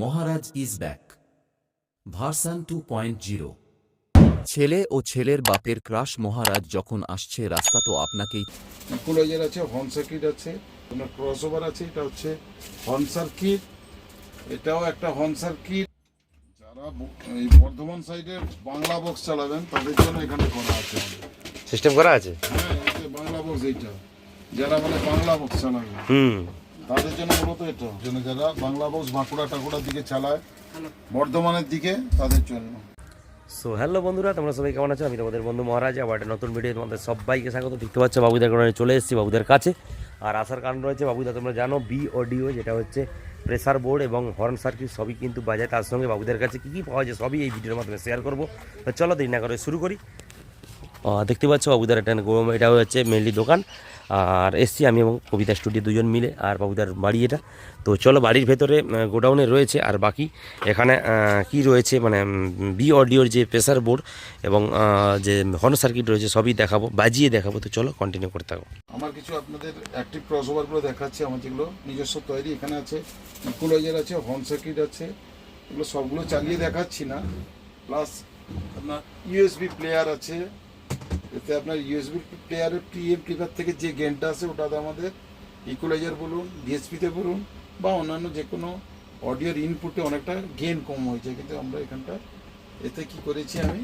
Maharaj is back. Version two point zero. ছেলে ও ছেলের বাপের ক্রাশ মহারাজ যখন আসছে রাস্তা তো আপনাকেই ইকুলাইজার আছে হর্ন সার্কিট আছে আপনার ক্রস ওভার আছে এটা হচ্ছে হর্ন সার্কিট এটাও একটা হর্ন সার্কিট যারা এই বর্ধমান সাইডে বাংলা বক্স চালাবেন তাদের জন্য এখানে করা আছে। সিস্টেম করা আছে? হ্যাঁ বাংলা বক্স এইটা। যারা মানে বাংলা বক্স চালাবে। হুম। তাদের জন্য মূলত এটা জন্য যারা বাংলা বক্স বাঁকুড়া টাকুড়ার দিকে চালায় বর্ধমানের দিকে তাদের জন্য। সো হ্যালো বন্ধুরা তোমরা সবাই কেমন আছো? আমি তোমাদের বন্ধু মহারাজ আবার একটা নতুন ভিডিও তোমাদের সবাইকে স্বাগত। দেখতে পাচ্ছ বাবুদের কারণে চলে এসেছি বাবুদের কাছে। আর আসার কারণ রয়েছে বাবুদা তোমরা জানো বি অডিও যেটা হচ্ছে প্রেসার বোর্ড এবং হর্ন সার্কিট সবই কিন্তু বাজায়। তার সঙ্গে বাবুদের কাছে কী কী পাওয়া যায় সবই এই ভিডিওর মাধ্যমে শেয়ার করব। তো চলো দেরি না করে শুরু করি। দেখতে পাচ্ছ বাবুদার এটা এটা হচ্ছে মেনলি দোকান। আর এসছি আমি এবং কবিতা স্টুডিও দুজন মিলে, আর বাবুদার বাড়ি এটা। তো চলো বাড়ির ভেতরে গোডাউনে রয়েছে। আর বাকি এখানে কি রয়েছে মানে বি অডিওর যে প্রেসার বোর্ড এবং যে হর্ন সার্কিট রয়েছে, সবই দেখাবো, বাজিয়ে দেখাবো। তো চলো কন্টিনিউ করতে থাকো। আমার কিছু আপনাদের অ্যাক্টিভ ক্রস ওভারগুলো দেখাচ্ছি, আমার যেগুলো নিজস্ব তৈরি। এখানে আছে ইকুলাইজার আছে হর্ন সার্কিট আছে, এগুলো সবগুলো চালিয়ে দেখাচ্ছি না। প্লাস আপনার ইউএসবি প্লেয়ার আছে এতে আপনার ইউএসবি প্লেয়ারের টিএম টিপার থেকে যে গেনটা আছে ওটাতে আমাদের ইকুলাইজার বলুন ডিএসপিতে বলুন, বা অন্যান্য যে কোনো অডিওর ইনপুটে অনেকটা গেন কম হয়েছে। কিন্তু আমরা এখানটা, এতে কি করেছি আমি?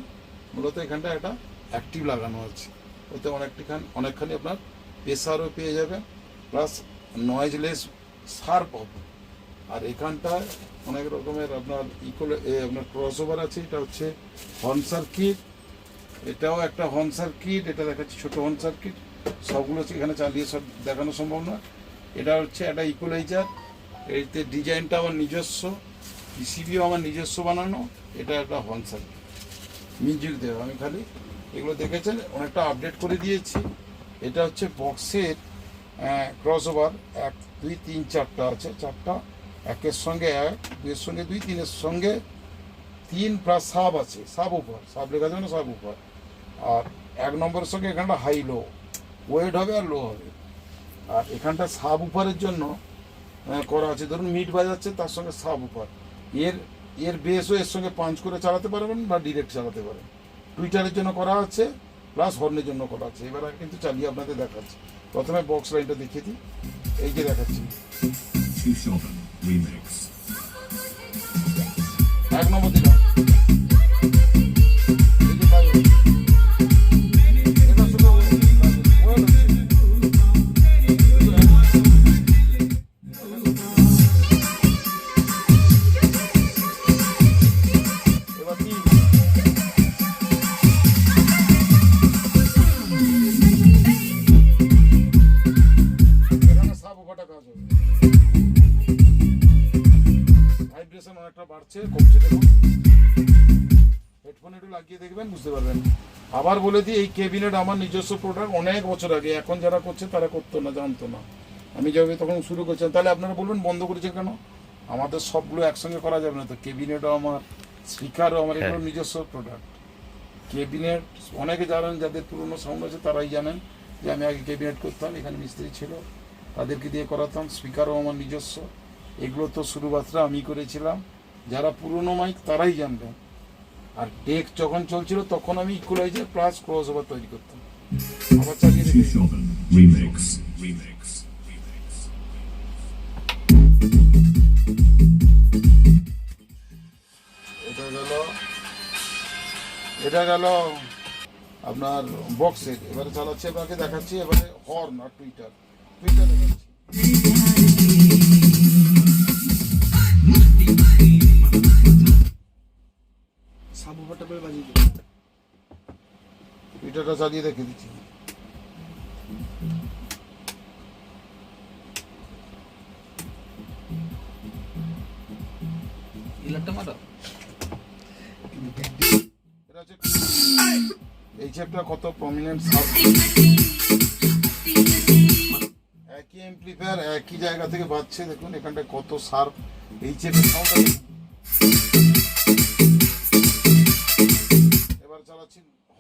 মূলত এখানটা একটা অ্যাক্টিভ লাগানো আছে। ওতে অনেকটিখান অনেকখানি আপনার প্রেসারও পেয়ে যাবে প্লাস নয়েজলেস শার্প হবে আর এখানটায় অনেক রকমের আপনার ইকোল আপনার ক্রস ওভার আছে, এটা হচ্ছে হর্ন সার্কিট এটাও একটা হর্ন সার্কিট এটা দেখাচ্ছি ছোট হর্ন সার্কিট সবগুলো এখানে চালিয়ে সব দেখানো সম্ভব না এটা হচ্ছে একটা ইকুলাইজার এতে ডিজাইনটা আমার নিজস্ব পিসিবিও আমার নিজস্ব বানানো, এটা একটা হর্ন সার্কিট মিউজিক দেওয়া, আমি খালি এগুলো দেখেছেন, অনেকটা আপডেট করে দিয়েছি। এটা হচ্ছে বক্সের ক্রস ওভার এক, দুই, তিন, চারটা আছে, চারটা। একের সঙ্গে এক, দুইয়ের সঙ্গে দুই, তিনের সঙ্গে তিন প্লাস সাব আছে সাব উপর। সাব লেখা যাবে না সাব উপর। আর এক নম্বরের সঙ্গে এখানটা হাই লো ওয়েট হবে আর লো হবে। আর এখানটা সাব উপরের জন্য করা আছে। ধরুন মিট বাজাচ্ছে তার সঙ্গে সাব উপর। এর এর বেসও এর সঙ্গে পাঞ্চ করে চালাতে পারবেন বা ডিরেক্ট চালাতে পারেন। টুইটারের জন্য করা আছে প্লাস হর্নের জন্য করা আছে। এবার আমি কিন্তু চালিয়ে আপনাদের দেখাচ্ছি। প্রথমে বক্স লাইনটা দেখিয়ে দিই। এই যে দেখাচ্ছি. এক নম্বর দিলাম। অনেকটা কমছে দেখুন। হেডফোন একটু লাগিয়ে দেখবেন বুঝতে পারবেন। আবার বলে দিই এই কেবিনেট আমার নিজস্ব প্রোডাক্ট অনেক বছর আগে এখন যারা করছে তারা করতো না জানতো না। আমি যবে তখন শুরু করছিলাম তাহলে আপনারা বলবেন বন্ধ করেছেন কেন? আমাদের সবগুলো একসঙ্গে করা যাবে না তো। কেবিনেটও আমার স্পিকারও আমার এগুলো নিজস্ব প্রোডাক্ট কেবিনেট অনেকে জানেন যাদের পুরনো সাউন্ড আছে তারাই জানেন যে আমি আগে কেবিনেট করতাম এখানে মিস্ত্রি ছিল তাদেরকে দিয়ে করাতাম। স্পিকারও আমার নিজস্ব। এগুলো তো শুরুবাতটা আমি করেছিলাম। যারা পুরনো মাইক তারাই জানবে। আর ডেক যখন চলছিল তখন আমি ইকুলাইজার প্লাস ক্রস ওভার তৈরি করতাম। আবার চালিয়ে. এটা গেল এটা গেল আপনার বক্সের এবারে চালাচ্ছি আপনাকে দেখাচ্ছি এবারে হর্ন আর টুইটার টুইটার টুইটারটা চালিয়ে রেখে দিচ্ছি। এই চ্যাপটা কত প্রমিনেন্ট একই এমপ্লিফায়ার একই জায়গা থেকে বাজছে দেখুন এখানটা কত শার্প এই চেপের সাউন্ড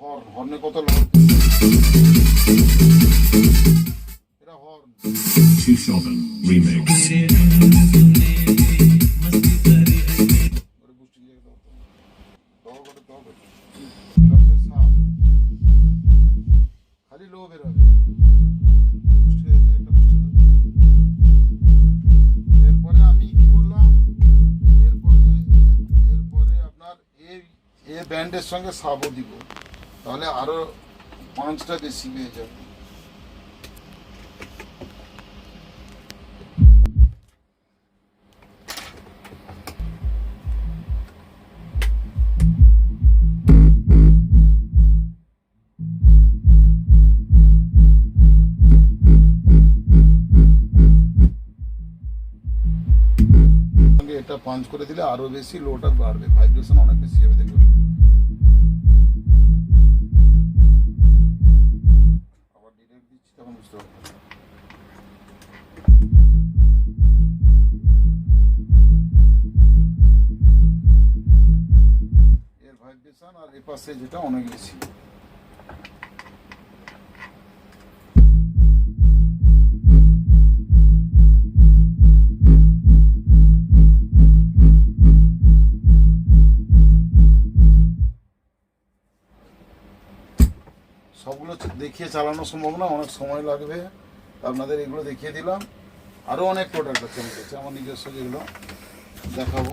হর্ন, হর্নে কত এটা হর্ন। খালি লো বেরোবে এরপরে আমি কি করলাম এরপরে এরপরে আপনার এ ব্যান্ডের সঙ্গে সাবও দিব। তাহলে আরও পাঁচটা বেশি পেয়ে যাবে। এটা পাঞ্চ করে দিলে আরও বেশি লোটা বাড়বে ভাইব্রেশন অনেক বেশি হবে, দেখুন। পাশে যেটা অনেক বেশি। সবগুলো দেখিয়ে চালানো সম্ভব না, অনেক সময় লাগবে। আপনাদের এগুলো দেখিয়ে দিলাম। আরও অনেক প্রোডাক্ট আছে আমার কাছে, আমার নিজস্ব যেগুলো দেখাবো।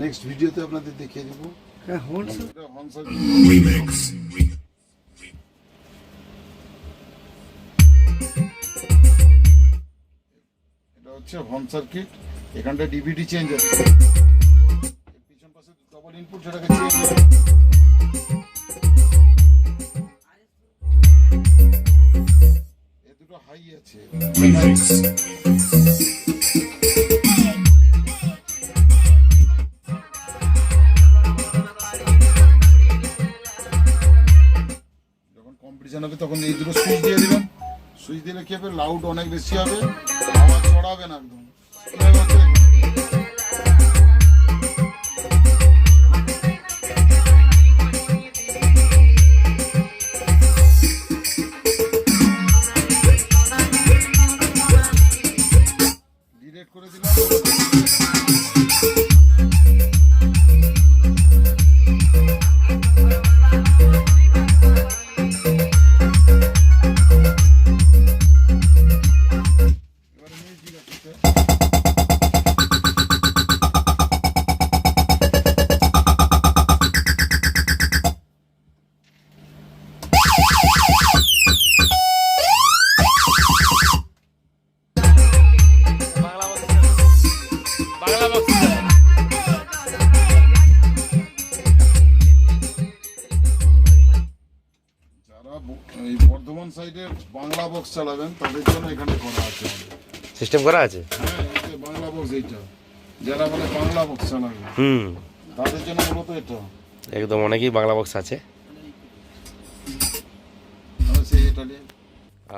নেক্সট ভিডিওতে আপনাদের দেখিয়ে দেবো। Remix. এটা হচ্ছে হর্ন সার্কিট এখানটা ডিভিডি চেঞ্জ আছে এর পিছন পাশে ডবল ইনপুট সেটাকে চেঞ্জ এ দুটো হাই আছে। অনেক বেশি হবে আওয়াজ ছড়াবে না একদম। সাইডে বাংলা বক্স চালাবেন তাদের জন্য এখানে করা আছে। সিস্টেম করা আছে? হ্যাঁ বাংলা বক্স এইটা। যারা বলে বাংলা বক্স চালাবে হুম। তাদের জন্য মূলত এটা। একদম অনেকেই বাংলা বক্স আছে।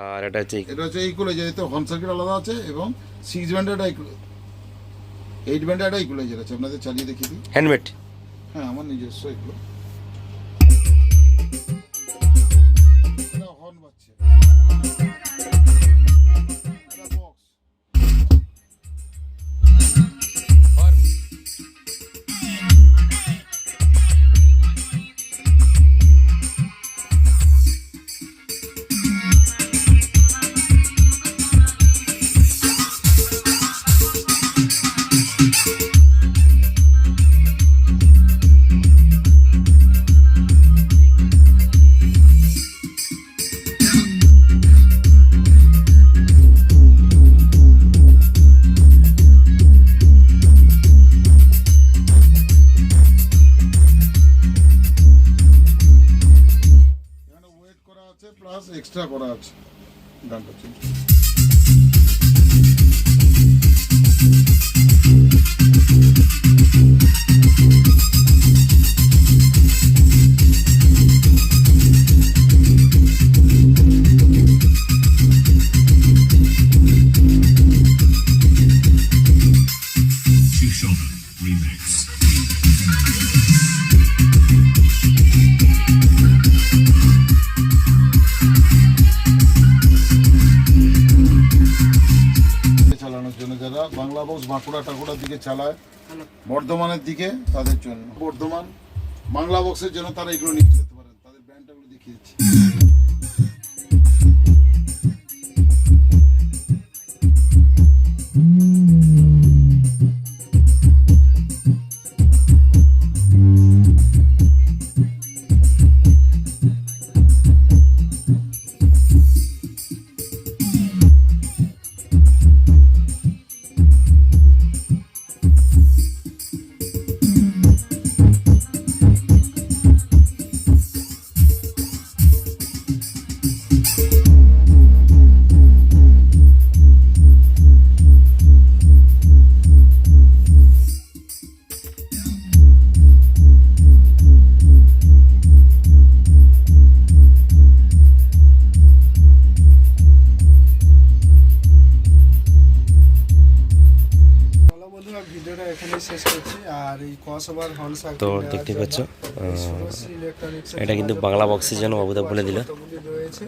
আর এটা এটা হচ্ছে এটা হচ্ছে ইকুলাইজার এতে হর্ন সার্কিট আলাদা আছে এবং সিক্স ব্যান্ডের একটা এইট ব্যান্ডের একটা ইকুলাইজার আছে। আপনাদের চালিয়ে দেখিয়ে দিই। হ্যান্ডমেড হ্যাঁ আমার নিজস্ব এগুলো। বাঁকুড়া টাকুড়ার দিকে চালায়। বর্ধমানের দিকে তাদের জন্য। বর্ধমান বাংলা বক্সের জন্য তারা এগুলো নিয়ে যেতে পারেন। তাদের ব্র্যান্ডটাগুলো দেখিয়ে তো দেখতে পাচ্ছ, এটা কিন্তু বাংলা বক্সের জন্য বাবুদা বলে দিল। কতগুলি রয়েছে।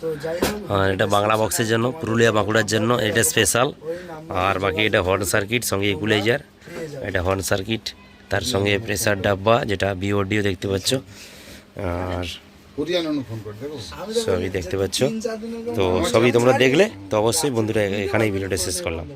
তো যাই হোক আর এটা বাংলা বক্সের জন্য পুরুলিয়া বাঁকুড়ার জন্য এটা স্পেশাল আর বাকি এটা হর্ন সার্কিট সঙ্গে ইকুলাইজার এটা হর্ন সার্কিট তার সঙ্গে প্রেসার ডাব্বা যেটা বিওডিও দেখতে পাচ্ছ। আর সবই দেখতে পাচ্ছ। তো সবই তোমরা দেখলে তো অবশ্যই বন্ধুরা এখানেই ভিডিওটা শেষ করলাম।